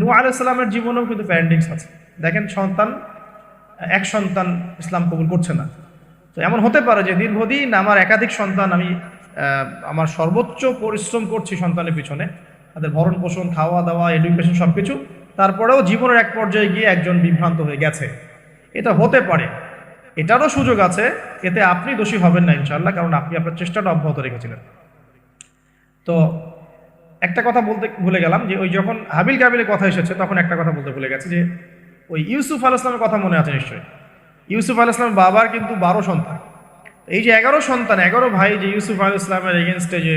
নূ আলাইসাল্লামের জীবনেও কিন্তু প্যারেন্টিংস আছে। দেখেন সন্তান, এক সন্তান ইসলাম কবুল করছে না। তো এমন হতে পারে যে দীর্ঘদিন আমার একাধিক সন্তান আমি আমার সর্বোচ্চ পরিশ্রম করছি সন্তানের পিছনে। তাদের ভরণ পোষণ, খাওয়া দাওয়া এডুকেশন সব কিছু তারপরেও জীবনের এক পর্যায়ে গিয়ে একজন বিভ্রান্ত হয়ে গেছে। এটা হতে পারে। এটারও সুযোগ আছে। এতে আপনি দোষী হবেন না ইনশাল্লাহ কারণ আপনি আপনার চেষ্টাটা অব্যাহত রেখেছিলেন। তো একটা কথা বলতে ভুলে গেলাম যে ওই যখন হাবিল কাবিলের কথা এসেছে, তখন একটা কথা বলতে ভুলে গেছে যে ওই ইউসুফ আল ইসলামের কথা মনে আছে নিশ্চয়ই। ইউসুফ আল ইসলামের বাবার কিন্তু বারো সন্তান। এই যে এগারো সন্তান, এগারো ভাই যে ইউসুফ আল ইসলামের এগেনস্টে যে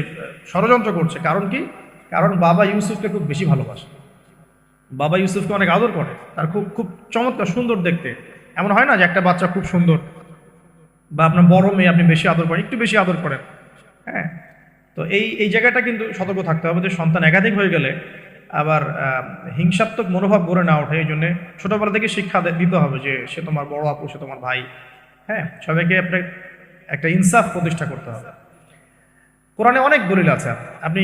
ষড়যন্ত্র করছে, কারণ কি? কারণ বাবা ইউসুফকে খুব বেশি ভালোবাসে। বাবা ইউসুফকে অনেক আদর করে, তার খুব খুব চমৎকার, সুন্দর দেখতে। এমন হয় না যে একটা বাচ্চা খুব সুন্দর বা আপনার বড় মেয়ে আপনি বেশি আদর করেন, একটু বেশি আদর করেন। হ্যাঁ তো এই এই জায়গাটা কিন্তু সতর্ক থাকতে হবে যে সন্তান একাধিক হয়ে গেলে আবার হিংসাত্মক মনোভাব গড়ে না ওঠে, এই জন্যে ছোটোবেলা থেকে শিক্ষা দিতে হবে যে সে তোমার বড় আপু, সে তোমার ভাই হ্যাঁ? সবাইকে আপনার একটা ইনসাফ প্রতিষ্ঠা করতে হবে। কোরআনে অনেক দলিল আছে। আপনি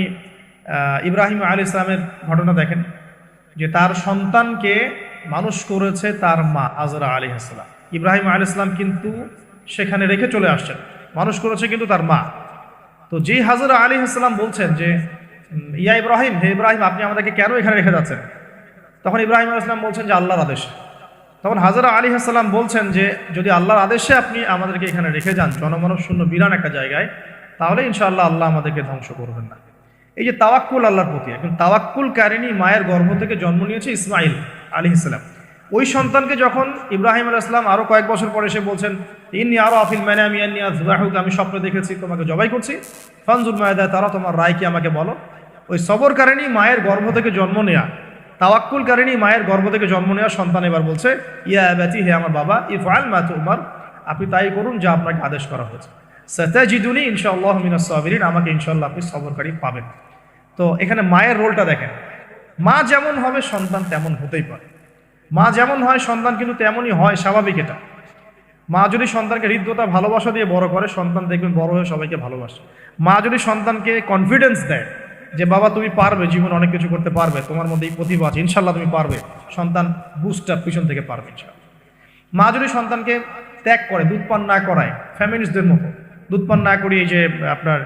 ইব্রাহিম আলী ইসলামের ঘটনা দেখেন যে তার সন্তানকে মানুষ করেছে তার মা আজরা আলী হাসলাম ইব্রাহিম আলী ইসলাম কিন্তু সেখানে রেখে চলে আসছেন। মানুষ করেছে কিন্তু তার মা। তো যেই হাজরা আলী হাসলাম বলছেন যে ইয়া ইব্রাহিম, হে ইব্রাহিম, আপনি আমাদেরকে কেন এখানে রেখে যাচ্ছেন? তখন ইব্রাহিম ইসলাম বলছেন যে, আল্লাহর আদেশে। তখন হাজরা আলী হাসাল্লাম বলছেন যে, যদি আল্লাহর আদেশে আপনি আমাদেরকে এখানে রেখে যান, জনমানব শূন্য বিরান একটা জায়গায়, তাহলে ইনশাআল্লাহ আল্লাহ আমাদেরকে ধ্বংস করবেন না। এই যে তাওয়াক্কুল আল্লাহর প্রতি এখন তাওয়াক্কুল কারিনী মায়ের গর্ভ থেকে জন্ম নিয়েছে ইসমাইল আলী ইসলাম ওই সন্তানকে যখন ইব্রাহিম আল ইসলাম আরও কয়েক বছর পরে এসে বলছেন, ইন্নি আরও আফিল ম্যানামি আজবাহুক আমি স্বপ্ন দেখেছি, তোমাকে জবাই করছি। ফানজুল মায়দা, তারা তোমার রায়কে আমাকে বলো? ওই সবর সবরকারিণী মায়ের গর্ভ থেকে জন্ম নেয়া, তাওয়াক্কুল কারিনী মায়ের গর্ভ থেকে জন্ম নেওয়া সন্তান এবার বলছে, ইয়া ব্যাচি হে আমার বাবা ইফ আল মাতু উমার আপনি তাই করুন যা আপনাকে আদেশ করা হয়েছে। সতাজিদুনি ইনশাআল্লাহ মিনাস সাবিরিন, আমাকে ইনশাআল্লাহ আপনি সবরকারী পাবেন। তো এখানে মায়ের রোলটা দেখেন, মা যেমন হবে, সন্তান তেমন হতেই পারে। মা যেমন হয়, সন্তান কিন্তু তেমনই হয়, স্বাভাবিক এটা। মা যদি সন্তানকে হৃদ্যতা, ভালোবাসা দিয়ে বড় করে, সন্তান দেখবেন বড় হয়ে সবাইকে ভালোবাসে। মা যদি সন্তানকে কনফিডেন্স দেয় যে, বাবা, তুমি পারবে, জীবনে অনেক কিছু করতে পারবে, তোমার মধ্যে এই প্রতিভা আছে ইনশাল্লাহ তুমি পারবে। সন্তান বুস্ট আপ পিছন থেকে পারবে ইনশাল্লাহ মা যদি সন্তানকে ত্যাগ করে, দুধ পান না করায় ফ্যামিলিসদের মতো, দুধ পান না করিয়ে যে আপনার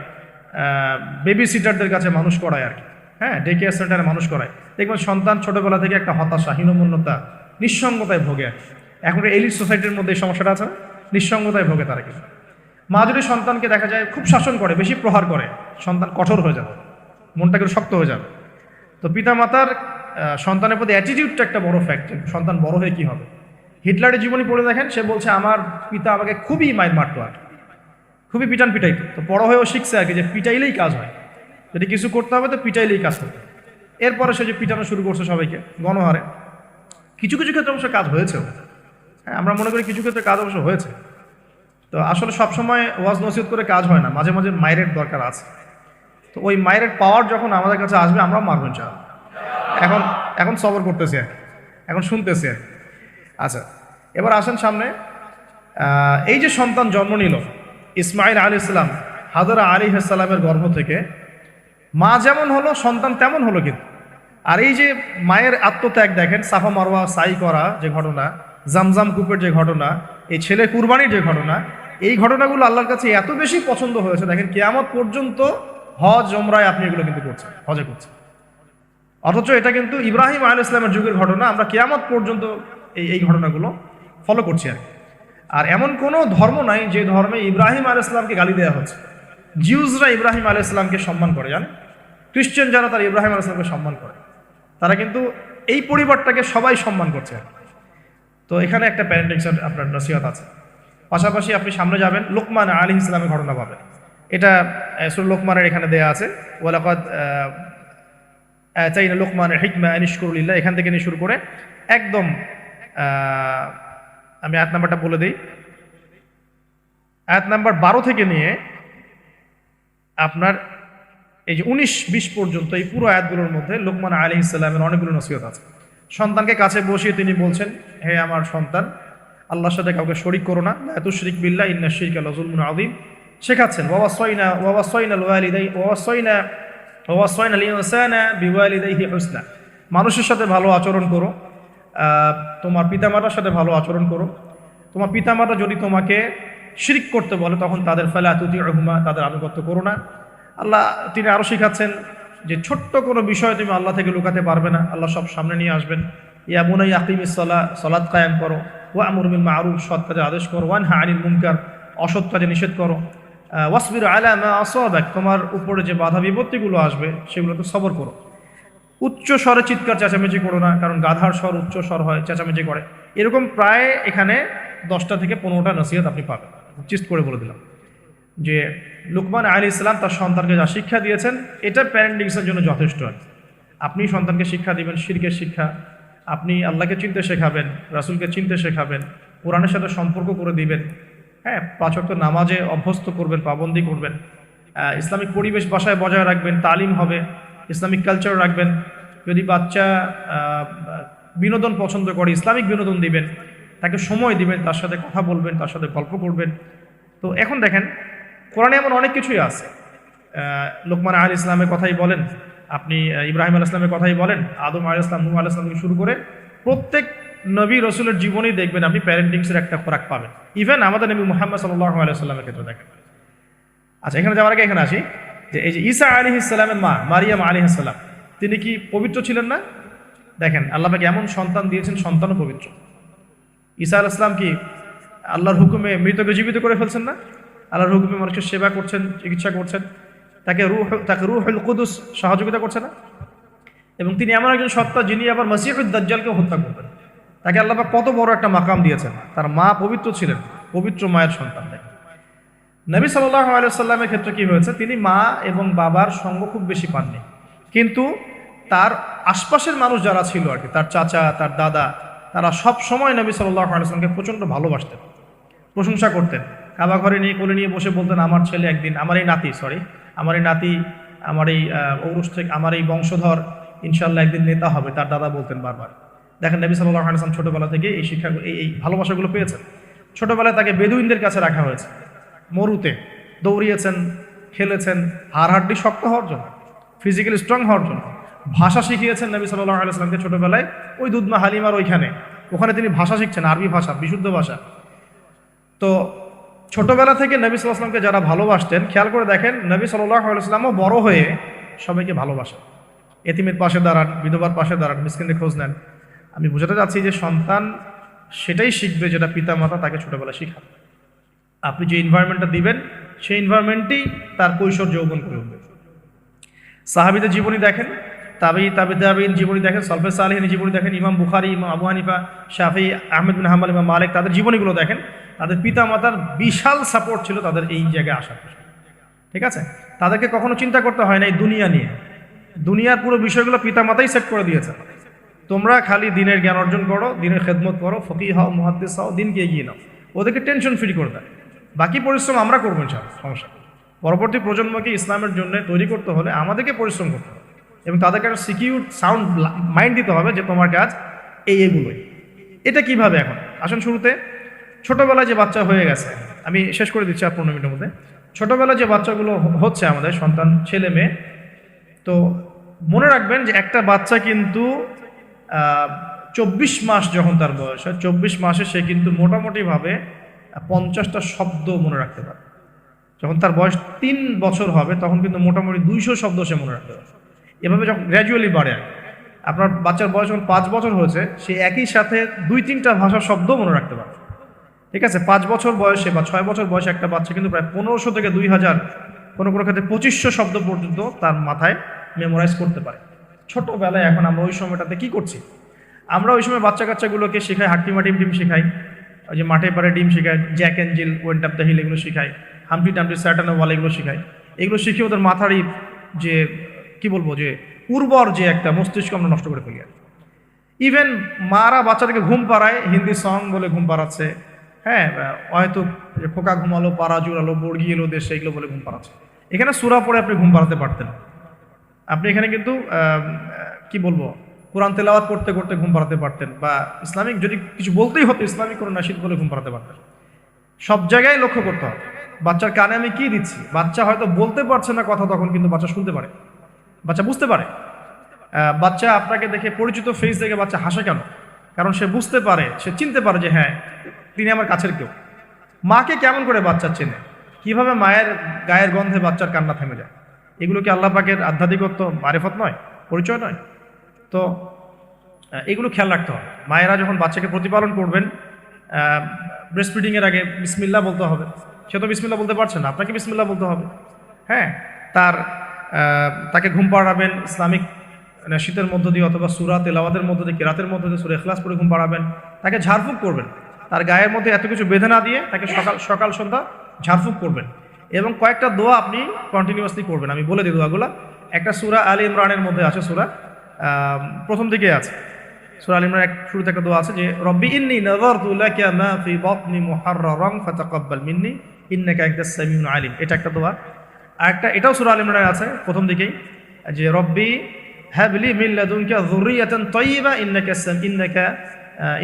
বেবি সিটারদের কাছে মানুষ করায় আর কি হ্যাঁ ডে কেয়ার সেন্টারে মানুষ করায়। দেখবেন সন্তান ছোটবেলা থেকে একটা হতাশা হীনমন্যতা নিঃসঙ্গতায় ভোগে। এখন এলিট সোসাইটির মধ্যে এই সমস্যাটা আছে নিঃসঙ্গতায় ভোগে তারা কিন্তু। মা যদি সন্তানকে দেখা যায় খুব শাসন করে বেশি প্রহার করে সন্তান কঠোর হয়ে যাবে মনটা কিন্তু শক্ত হয়ে যাবে। তো পিতামাতার আহ, সন্তানের প্রতি অ্যাটিটিউডটা একটা বড় ফ্যাক্ট সন্তান বড় হয়ে কী হবে? হিটলারের জীবনী পড়ে দেখেন সে বলছে আমার পিতা আমাকে খুবই মায়ের মারতো আর। খুবই পিটান পিটাইতো তো বড় হয়েও শিখছে আর কি যে পিটাইলেই কাজ হয়। যদি কিছু করতে হবে তো পিটাইলেই কাজ করতে এরপরে সে যে পিটানো শুরু করছে সবাইকে, গণহারে। কিছু কিছু ক্ষেত্রে অবশ্য কাজ হয়েছেও। হ্যাঁ আমরা মনে করি কিছু ক্ষেত্রে কাজ অবশ্য হয়েছে। তো আসলে সবসময় ওয়াজ নসিহত করে কাজ হয় না, মাঝে মাঝে মায়ের দরকার আছে। তো ওই মায়ের পাওয়ার যখন আমাদের কাছে আসবে, আমরাও মারবো ইনশাআল্লাহ। এখন এখন সবর করতেছি আর এখন শুনতেছি আর আচ্ছা এবার আসেন সামনে। এই যে সন্তান জন্ম নিল ইসমাইল আলী ইসলাম হাদরা আলী সালামের গর্ভ থেকে মা যেমন হলো, সন্তান তেমন হলো কিন্তু। আর এই যে মায়ের আত্মত্যাগ দেখেন, সাফা মারোয়া সাই করা যে ঘটনা, জামজাম কূপের যে ঘটনা, এই ছেলে কুরবানির যে ঘটনা, এই ঘটনাগুলো আল্লাহর কাছে এত বেশি পছন্দ হয়েছে। দেখেন, কেয়ামত পর্যন্ত হজ জমরায় আপনি এগুলো কিন্তু করছেন, হজে করছেন। অথচ এটা কিন্তু ইব্রাহিম আল ইসলামের যুগের ঘটনা, আমরা কেয়ামত পর্যন্ত এই এই ঘটনাগুলো ফলো করছি আর। আর এমন কোনো ধর্ম নাই যে ধর্মে ইব্রাহিম আল ইসলামকে গালি দেওয়া হচ্ছে। জিউজরা ইব্রাহিম আল ইসলামকে সম্মান করে জান খ্রিস্টান যারা, তারা ইব্রাহিম আল ইসলামকে সম্মান করে। তারা কিন্তু এই পরিবারটাকে সবাই সম্মান করছে। তো এখানে একটা প্যারেন্টিংসের আপনার নসিহত আছে। পাশাপাশি আপনি সামনে যাবেন, লোকমান আলী ইসলামের ঘটনা পাবেন। এটা সুর লোকমানের এখানে দেয়া আছে। ওয়ালাকাদ চাইনা লোকমানের হিকমা আনিশকুরুল্লাহ এখান থেকে নিয়ে শুরু করে একদম আমি আয়াত নাম্বারটা বলে দিই। আয়াত নাম্বার বারো থেকে নিয়ে এই যে উনিশ, বিশ পর্যন্ত এই পুরো আয়াতগুলোর মধ্যে লোকমান আলী ইসলামের অনেকগুলো নসিহত আছে। সন্তানকে কাছে বসিয়ে তিনি বলছেন, হে আমার সন্তান, আল্লাহর সাথে কাউকে শরিক করো না। এত শরিক বিল্লাহ, ইন্না শিরিক আল্লাহ জুলমুন আদিম শেখাচ্ছেন বাবা সয়না বাবা সয়না ওয়ালিদাই বাবা সয়না বাবা সয়না লিওসানা বিওয়ালিদাইহি হুসনা। মানুষের সাথে ভালো আচরণ করো তোমার পিতামাতার সাথে ভালো আচরণ করো। তোমার পিতামাতা যদি তোমাকে শিরিক করতে বলে, তখন তাদের ফেলে আতুতি রহমা তাদের আনুগত্য করো না। আল্লাহ, তিনি আরও শিখাচ্ছেন যে ছোট্ট কোনো বিষয় তুমি আল্লাহ থেকে লুকাতে পারবে না। আল্লাহ সব সামনে নিয়ে আসবেন। ইয়া মুনাই আকিম ইসলা সলাদ কায়াম করো। ওয়া আমরুমিল মারুফ, সৎ কাজে আদেশ করো। ওয়ান হা আনিল মুনকার, অসৎ কাজে নিষেধ করো। ওয়াসবির আলা মা আসাবাক তোমার উপরে যে বাধা বিপত্তিগুলো আসবে সেগুলোতে সবর করো। উচ্চ স্বরে চিৎকার চেঁচামেচি করো না, কারণ গাধার স্বর উচ্চ স্বর হয়, চেঁচামেচি করে। এরকম প্রায় এখানে দশটা থেকে পনেরোটা নসিহত আপনি পাবেন। চিস্ট করে বলে দিলাম যে লুকমান আলী ইসলাম তার সন্তানকে যা শিক্ষা দিয়েছেন, এটা প্যারেন্টিংসের জন্য যথেষ্ট আর আপনি সন্তানকে শিক্ষা দিবেন, শিরকের শিক্ষা, আপনি আল্লাহকে চিনতে শেখাবেন, রাসূলকে চিনতে শেখাবেন, কোরআনের সাথে সম্পর্ক করে দিবেন হ্যাঁ পাচক নামাজে অভ্যস্ত করবেন, পাবন্দি করবেন ইসলামিক পরিবেশ বাসায়, বজায় রাখবেন, তালিম হবে, ইসলামিক কালচার রাখবেন, যদি বাচ্চা বিনোদন পছন্দ করে, ইসলামিক বিনোদন দিবেন তাকে সময় দিবেন, তার সাথে কথা বলবেন, তার সাথে গল্প করবেন। তো এখন দেখেন, কোরআনে এমন অনেক কিছুই আছে। লোকমান আল ইসলামের কথাই বলেন, আপনি ইব্রাহিম আল ইসলামের কথাই বলেন, আদম আল ইসলাম, নূহ আল ইসলাম শুরু করে প্রত্যেক নবী রসুলের জীবনেই দেখবেন আপনি প্যারেন্টিংসের একটা খোরাক পাবেন। ইভেন আমাদের নবী মোহাম্মদ সাল্লাহ আলাইসাল্লামের ক্ষেত্রে দেখেন। আচ্ছা এখানে যাওয়ার আগে এখানে আসি, যে এই যে ঈসা আলী ইসলামের মা, মারিয়াম আলী ইসলাম তিনি কি পবিত্র ছিলেন না? দেখেন, আল্লাহ পাকে এমন সন্তান দিয়েছেন, সন্তানও পবিত্র। ঈসা আল ইসলাম কি আল্লাহর হুকুমে মৃতকে জীবিত করে ফেলছেন না? আল্লাহর হুকুমে মানুষের সেবা করছেন, চিকিৎসা করছেন, তাকে রুহ, তাকে রুহুল কুদুস সহযোগিতা করছে না? এবং তিনি এমন একজন সত্তা যিনি আবার মসিহুদ দাজ্জালকে হত্যা করবেন। তাকে আল্লাহ কত বড় একটা মাকাম দিয়েছেন। তার মা পবিত্র ছিলেন, পবিত্র মায়ের সন্তান দেখেন নবী সাল্লাহ আলাইসাল্লামের ক্ষেত্রে কি হয়েছে? তিনি মা এবং বাবার সঙ্গ খুব বেশি পাননি। কিন্তু তার আশপাশের মানুষ যারা ছিল আর কি, তার চাচা, তার দাদা তারা সব সময় নবী সাল্লাহ প্রচণ্ড ভালোবাসতেন, প্রশংসা করতেন। কাবা ঘরে নিয়ে, কোলে নিয়ে বসে বলতেন, আমার ছেলে একদিন, আমার এই নাতি সরি আমার এই নাতি, আমার এই ঔরস থেকে, আমার এই বংশধর ইনশাল্লাহ একদিন নেতা হবে, তার দাদা বলতেন বারবার। দেখেন নবী সাল্লাহ আলাইসলাম ছোটোবেলা থেকে এই শিক্ষা, এই এই ভালোবাসাগুলো পেয়েছেন। ছোটোবেলায় তাকে বেদুইনদের কাছে রাখা হয়েছে। মরুতে দৌড়িয়েছেন, খেলেছেন, হাড় হাড্ডি শক্ত হওয়ার জন্য ফিজিক্যালি স্ট্রং হওয়ার জন্য। ভাষা শিখিয়েছেন নবী সাল্লাহ আলাইসলামকে ছোটোবেলায়। ওই দুধমা হালিমার ওইখানে। ওখানে তিনি ভাষা শিখছেন, আরবি ভাষা, বিশুদ্ধ ভাষা। তো ছোটবেলা থেকে নবী সাল্লাহামকে যারা ভালোবাসতেন, খেয়াল করে দেখেন, নবী সাল্লাহ আলাইসলামও বড় হয়ে সবাইকে ভালোবাসেন এতিমের পাশে দাঁড়ান, বিধবার পাশে দাঁড়ান মিসকিনের খোঁজ নেন। আমি বোঝাতে চাচ্ছি যে সন্তান সেটাই শিখবে যেটা পিতামাতা তাকে ছোটবেলা শিখান। আপনি যে এনভায়রনমেন্টটা দিবেন, সেই এনভায়রনমেন্টই তার কৈশোর যৌবন করে উঠবে। সাহাবিদের জীবনী দেখেন তাবি তাবি তাবিন জীবনী দেখেন, সলফে সালেহিনী জীবনী দেখেন, ইমাম বুখারি, ইমাম আবু হানিফা, শাফি, আহমেদ বিন হাম্বাল, ইমাম মালিক, তাদের জীবনীগুলো দেখেন। তাদের পিতা মাতার বিশাল সাপোর্ট ছিল তাদের এই জায়গায় আসার ঠিক আছে? তাদেরকে কখনো চিন্তা করতে হয় না এই দুনিয়া নিয়ে। দুনিয়ার পুরো বিষয়গুলো পিতা মাতাই সেট করে দিয়েছে। তোমরা খালি দিনের জ্ঞান অর্জন করো, দিনের খেদমত করো ফকি হও মহাদ্দেশ হও, দিনকে এগিয়ে নাও। ওদেরকে টেনশন ফ্রি করে দেয় বাকি পরিশ্রম আমরা করব সমস্যা পরবর্তী প্রজন্মকে ইসলামের জন্য তৈরি করতে হলে আমাদেরকে পরিশ্রম করতে হবে। এবং তাদেরকে একটা সিকিউর সাউন্ড মাইন্ড দিতে হবে যে তোমার কাজ এই এগুলোই। এটা কীভাবে এখন? আসুন শুরুতে। ছোটোবেলায় যে বাচ্চা হয়ে গেছে, আমি শেষ করে দিচ্ছি আর পনেরো মিনিটের মধ্যে। ছোটবেলায় যে বাচ্চাগুলো হচ্ছে আমাদের সন্তান, ছেলে, মেয়ে, তো মনে রাখবেন যে একটা বাচ্চা কিন্তু চব্বিশ মাস যখন তার বয়স হয়, চব্বিশ মাসে সে কিন্তু মোটামুটিভাবে পঞ্চাশটা শব্দ মনে রাখতে পারে। যখন তার বয়স তিন বছর হবে, তখন কিন্তু মোটামুটি দুইশো শব্দ সে মনে রাখতে পারে। এভাবে যখন গ্র্যাজুয়ালি বাড়ে। আপনার বাচ্চার বয়স যখন পাঁচ বছর হয়েছে, সে একই সাথে দুই তিনটা ভাষার শব্দ মনে রাখতে পারে। ঠিক আছে? পাঁচ বছর বয়সে বা ছয় বছর বয়সে একটা বাচ্চা কিন্তু প্রায় পনেরোশো থেকে দুই হাজার কোনো কোনো ক্ষেত্রে পঁচিশশো শব্দ পর্যন্ত তার মাথায় মেমোরাইজ করতে পারে। ছোটোবেলায় এখন আমরা ওই সময়টাতে কি করছি? আমরা ওই সময় বাচ্চা কাচ্চাগুলোকে শেখাই হাট্টিমা ডিম ডিম শেখাই, ওই যে মাঠে পাড়ে ডিম শেখাই Jack and Jill went up the hill এগুলো শেখাই হামটি টামটি স্যাটানো ওয়াল এগুলো শেখাই। এগুলো শিখে ওদের মাথারই যে কি বলব যে উর্বর যে একটা মস্তিষ্ক আমরা নষ্ট করে ফেলি আর। ইভেন মারা বাচ্চাদেরকে ঘুম পাড়ায়, হিন্দি সং বলে ঘুম পাড়াচ্ছে হ্যাঁ হয়তো খোকা ঘুমালো, পাড়া জুড়ালো, বর্গি এলো দেশে এগুলো বলে ঘুম পাড়াচ্ছে। এখানে সুরা পড়ে আপনি ঘুম পাড়াতে পারতেন আপনি এখানে কিন্তু কি বলব, কোরআন তেলাওয়াত করতে করতে ঘুম পাড়াতে পারতেন, বা ইসলামিক যদি কিছু বলতেই হতো, ইসলামিক কোনো নাসিদ বলে ঘুম পাড়াতে পারতেন। সব জায়গায় লক্ষ্য করতে হবে, বাচ্চার কানে আমি কি দিচ্ছি? বাচ্চা হয়তো বলতে পারছে না কথা তখন, কিন্তু বাচ্চা শুনতে পারে। বাচ্চা বুঝতে পারে। বাচ্চা আপনাকে দেখে পরিচিত ফেস দেখে বাচ্চা হাসে কেন? কারণ সে বুঝতে পারে, সে চিনতে পারে যে হ্যাঁ তিনি আমার কাছের কেউ। মাকে কেমন করে বাচ্চা চেনে? কীভাবে মায়ের গায়ের গন্ধে বাচ্চার কান্না থেমে যায়? এগুলো কি আল্লাহ পাকের আধ্যাত্মিকত্ব মারেফত নয়, পরিচয় নয়? তো এগুলো খেয়াল রাখতে হবে। মায়েরা যখন বাচ্চাকে প্রতিপালন করবেন ব্রেস্ট ফিডিংয়ের আগে বিসমিল্লা বলতে হবে। সে তো বিসমিল্লা বলতে পারছে না, আপনাকে বিসমিল্লা বলতে হবে। হ্যাঁ তার তাকে ঘুম পাড়াবেন, ইসলামিক শীতের মধ্য দিয়ে অথবা সুরা তেলাওয়াতের মধ্য দিয়ে, কেরাতের মধ্য দিয়ে, সুরে এখলাস পরে ঘুম পাড়াবেন, তাকে ঝাড়ফুঁক করবেন। তার গায়ের মধ্যে এত কিছু বেঁধে না দিয়ে তাকে সকাল সকাল, সন্ধ্যা ঝাড়ফুঁক করবেন। এবং কয়েকটা দোয়া আপনি কন্টিনিউয়াসলি করবেন। আমি বলে দিই দোয়াগুলো। একটা সুরা আলী ইমরানের মধ্যে আছে সুরা প্রথম দিকে আছে। সুরা আলী ইমরান শুরুতে একটা দোয়া আছে যে, রব্বি ইন্নি লাকা মা ফি বাতনি মুহাররারান ফাতাকাব্বাল মিন্নি, ইন্নাকা আনতাস সামিউল আলিম। এটা একটা দোয়া। আর একটা এটাও সুরা আলী আছে, প্রথম দিকেই। যে রব্বি হাবলি মিন লাদুনকা যুররিয়াতান তাইয়্যিবা ইন্নাকা সাম, ইন্নাকা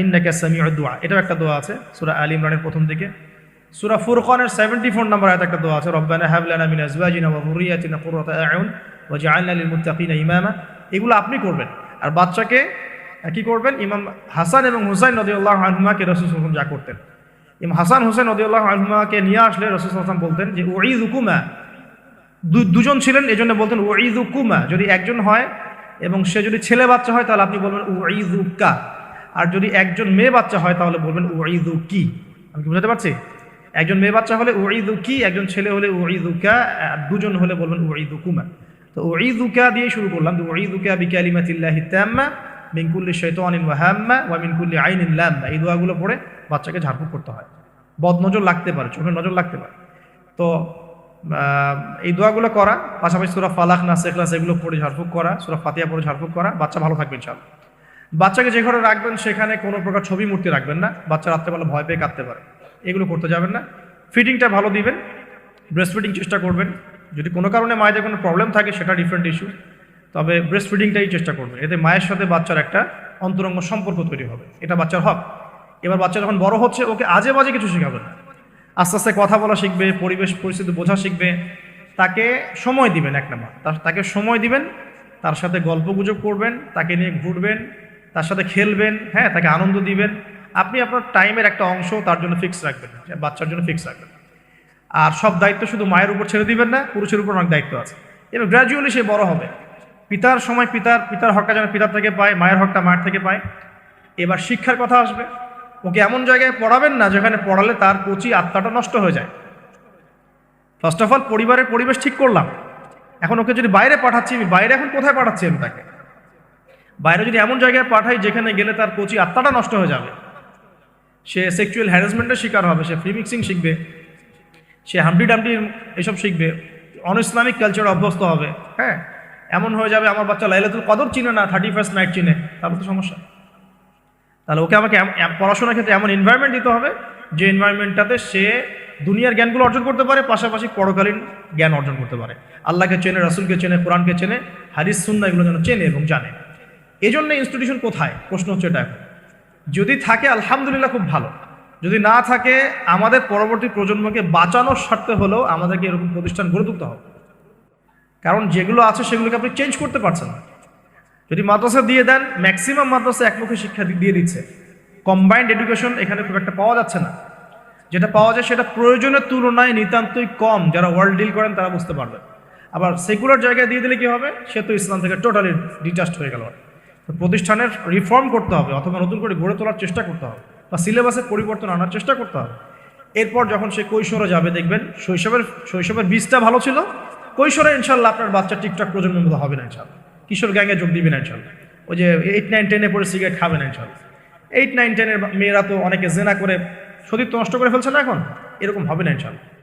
ইন্নাকা সামিউদ দুআ। এটাও একটা দোয়া আছে, সূরা আলী ইমরানের প্রথম দিকে। সূরা ফুরকানের 74 নম্বর আয়াতে একটা দোয়া আছে, রব্বানা হাব লানা মিন আজওয়াজিনা ওয়া যুররিয়াতিনা কুররাতা আ'য়ুন ওয়াজআলনা লিল মুত্তাকিনা ইমামা। এগুলো আপনি করবেন। আর বাচ্চাকে কি করবেন? ইমাম হাসান এবং হুসাইন রাদিয়াল্লাহু আনহুমাকে রাসূল সাল্লাল্লাহু আলাইহি যা করতেন। ইমাম হাসান, হুসাইন রাদিয়াল্লাহু আনহুমাকে নিয়ে আসলে রাসূল সাল্লাল্লাহু আলাইহি বলতেন যে, উঈযুকুমা দুজন ছিলেন এই জন্য বলতেন উঈদুকুমা যদি একজন হয় এবং সে যদি ছেলে বাচ্চা হয়, তাহলে আপনি বলবেন উঈদুকা আর যদি একজন মেয়ে বাচ্চা হয়, তাহলে বলবেন উঈদুকি আমি কি বুঝাতে পারছি? একজন মেয়ে বাচ্চা হলে উঈদুকি একজন ছেলে হলে উঈদুকা আর দুজন হলে বলবেন উঈদুকুমা তো উঈদুকা দিয়ে শুরু করলাম তো উঈদুকা বিকালিমাতিল্লাহি তাম্মা মিন কুল্লি শাইতানিন ওয়া হাম্মা ওয়া মিন কুল্লি আইনিন লাম্মা এই দোয়াগুলো পড়ে বাচ্চাকে ঝাড়ফুঁক করতে হয়। বদ নজর লাগতে পারে, চোখের নজর লাগতে পারে। তো এই দোয়াগুলো করা, পাশাপাশি সুরা ফালাক না সেখলাস এগুলো পড়ে ঝাড়ফুঁক করা, সুরা ফাতিয়া পড়ে ঝাড়ফুঁক করা, বাচ্চা ভালো থাকবে ইনশাল্লাহ বাচ্চাকে যে ঘরে রাখবেন সেখানে কোনো প্রকার ছবি মূর্তি রাখবেন না, বাচ্চা রাত্রেবেলা ভয় পেয়ে কাঁদতে পারে। এগুলো করতে যাবেন না। ফিটিংটা ভালো দিবেন ব্রেস্ট ফিডিং চেষ্টা করবেন। যদি কোনো কারণে মায়েদের কোনো প্রবলেম থাকে, সেটা ডিফারেন্ট ইস্যু তবে ব্রেস্ট ফিডিংটাই চেষ্টা করবেন। এতে মায়ের সাথে বাচ্চার একটা অন্তরঙ্গ সম্পর্ক তৈরি হবে। এটা বাচ্চার হক। এবার বাচ্চা যখন বড় হচ্ছে, ওকে আজে বাজে কিছু শেখাবেন না। আস্তে আস্তে কথা বলা শিখবে, পরিবেশ, পরিস্থিতি বোঝা শিখবে। তাকে সময় দিবেন এক নাম্বার। তাকে সময় দিবেন, তার সাথে গল্প গুজব করবেন, তাকে নিয়ে ঘুরবেন, তার সাথে খেলবেন হ্যাঁ তাকে আনন্দ দিবেন। আপনি আপনার টাইমের একটা অংশ তার জন্য ফিক্স রাখবেন বাচ্চার জন্য ফিক্স রাখবেন আর সব দায়িত্ব শুধু মায়ের উপর ছেড়ে দিবেন না, পুরুষের উপর অনেক দায়িত্ব আছে। এবং গ্র্যাজুয়ালি সে বড় হবে। পিতার সময় পিতার পিতার হকটা যেন পিতার থেকে পায়, মায়ের হকটা মায়ের থেকে পায়। এবার শিক্ষার কথা আসবে। ওকে এমন জায়গায় পড়াবেন না যেখানে পড়ালে তার কচি আত্মাটা নষ্ট হয়ে যায়। ফার্স্ট অফ অল পরিবারের পরিবেশ ঠিক করলাম। এখন ওকে যদি বাইরে পাঠাচ্ছি, আমি বাইরে এখন কোথায় পাঠাচ্ছি আমি তাকে? বাইরে যদি এমন জায়গায় পাঠাই যেখানে গেলে তার কচি আত্মাটা নষ্ট হয়ে যাবে। সে সেক্সুয়াল হ্যারাসমেন্টের শিকার হবে, সে ফ্রি মিক্সিং শিখবে, সে হামডি ডামডি এসব শিখবে, অন ইসলামিক কালচার অভ্যস্ত হবে হ্যাঁ? এমন হয়ে যাবে, আমার বাচ্চা লাইলাতুল কদর চিনে না থার্টি ফার্স্ট নাইট চিনে, তারপর তো সমস্যা। তাহলে ওকে আমাকে পড়াশোনার ক্ষেত্রে এমন এনভায়রনমেন্ট দিতে হবে যে এনভায়রনমেন্টটাতে সে দুনিয়ার জ্ঞানগুলো অর্জন করতে পারে, পাশাপাশি পরকালীন জ্ঞান অর্জন করতে পারে। আল্লাহকে চেনে, রাসুলকে চেনে, কোরআনকে চেনে, হাদিস সুন্না এগুলো যেন চেনে এবং জানে। এই জন্য ইনস্টিটিউশন কোথায়? প্রশ্ন হচ্ছে এটা এখন। যদি থাকে, আলহামদুলিল্লাহ খুব ভালো। যদি না থাকে, আমাদের পরবর্তী প্রজন্মকে বাঁচানোর স্বার্থে হলেও আমাদেরকে এরকম প্রতিষ্ঠান গড়ে তুলতে হবে। কারণ যেগুলো আছে সেগুলোকে আপনি চেঞ্জ করতে পারছেন না। যদি মাদ্রাসা দিয়ে দেন ম্যাক্সিমাম মাদ্রাসা একমুখী শিক্ষা দিয়ে দিচ্ছে। কম্বাইন্ড এডুকেশন এখানে খুব একটা পাওয়া যাচ্ছে না। যেটা পাওয়া যায় সেটা প্রয়োজনের তুলনায় নিতান্তই কম। যারা ওয়ার্ল্ড ডিল করেন, তারা বুঝতে পারবে আবার সেকুলার জায়গায় দিয়ে দিলে কি হবে? সে তো ইসলাম থেকে টোটালি ডিটাস্ট হয়ে গেল। প্রতিষ্ঠানের রিফর্ম করতে হবে, অথবা নতুন করে গড়ে তোলার চেষ্টা করতে হবে, বা সিলেবাসে পরিবর্তন আনার চেষ্টা করতে হবে। এরপর যখন সে কৈশোরে যাবে, দেখবেন শৈশবের শৈশবের বীজটা ভালো ছিল। কৈশোরে ইনশাল্লাহ আপনার বাচ্চা ঠিকঠাক প্রজন্মের মতো হবে না ইনশাল্লাহ। কিশোর গ্যাংয়ে যোগ দিবে না, চল। ওই যে এইট নাইন টেনে পরে সিগারেট খাবে না, চল। এইট নাইন টেনের মেয়েরা তো অনেকে জেনা করে সতীর্থ নষ্ট করে ফেলছে না এখন? এরকম হবে না ইনশাল্লাহ